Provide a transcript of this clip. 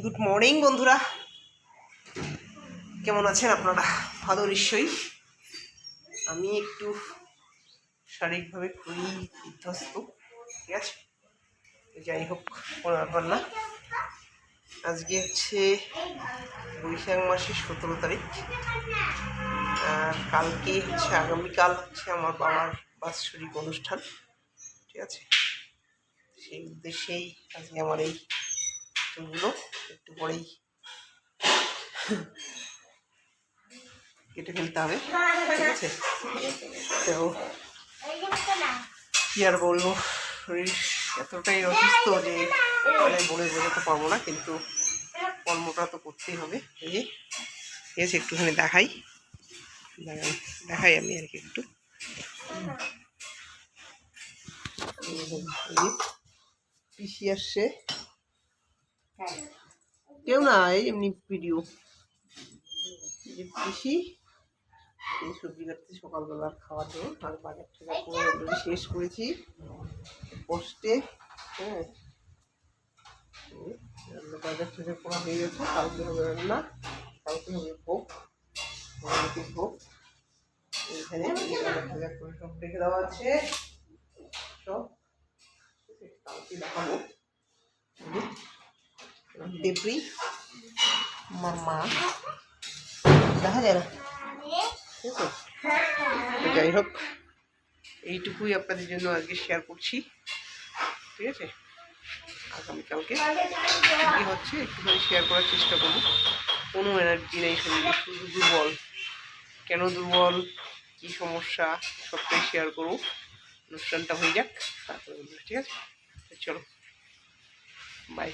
Good morning বন্ধুরা। কেমন আছেন আপনারা? ভালো নিশ্চয়ই। আমি একটু শারীরিকভাবে খুবই বিধ্বস্ত, ঠিক আছে? যাই হোক, কোনো ব্যাপার না। আজকে হচ্ছে বৈশাখ মাসের সতেরো তারিখ। কালকে হচ্ছে, আগামীকাল হচ্ছে আমার বাবার বাৎসরিক অনুষ্ঠান, ঠিক আছে? সেই উদ্দেশ্যেই আজকে আমার এই চুলগুলো একটু পরেই কেটে ফেলতে হবে ঠিক আছে তো কি আর বলব শরীর এতটাই অসুস্থ যে মানে বলে বোঝাতে পারব না কিন্তু কর্মটা তো করতেই হবে এই যে আছে একটুখানি দেখাই দেখাই আমি আর কি একটু পিসি আসছে কেউ না এই এমনি ভিডিও। পিসি এই সবজি কাটতে সকালবেলার খাওয়ার জন্য আর বাজার থেকে শেষ করেছি। পোস্টে হ্যাঁ। বাজার থেকে করা হয়ে গেছে, কালকে হবে রান্না, কালকে হবে ভোগ ভোগ এইখানে বাজার টাজার করে সব রেখে দেওয়া আছে, সব। কালকে দেখাবো। ডেবরি আমার মা দেখা যায় না। ঠিক আছে? যাই হোক, এইটুকুই আপনাদের জন্য আজকে শেয়ার করছি। ঠিক আছে? আগামীকালকে কী হচ্ছে একটুখানি শেয়ার করার চেষ্টা করব। কোনো এনার্জি নেই শরীরে, শুধু দুর্বল। কেন দুর্বল? কী সমস্যা? সবটাই শেয়ার করব। অনুষ্ঠানটা হয়ে যাক, তারপরে ঠিক আছে? চলো। 拜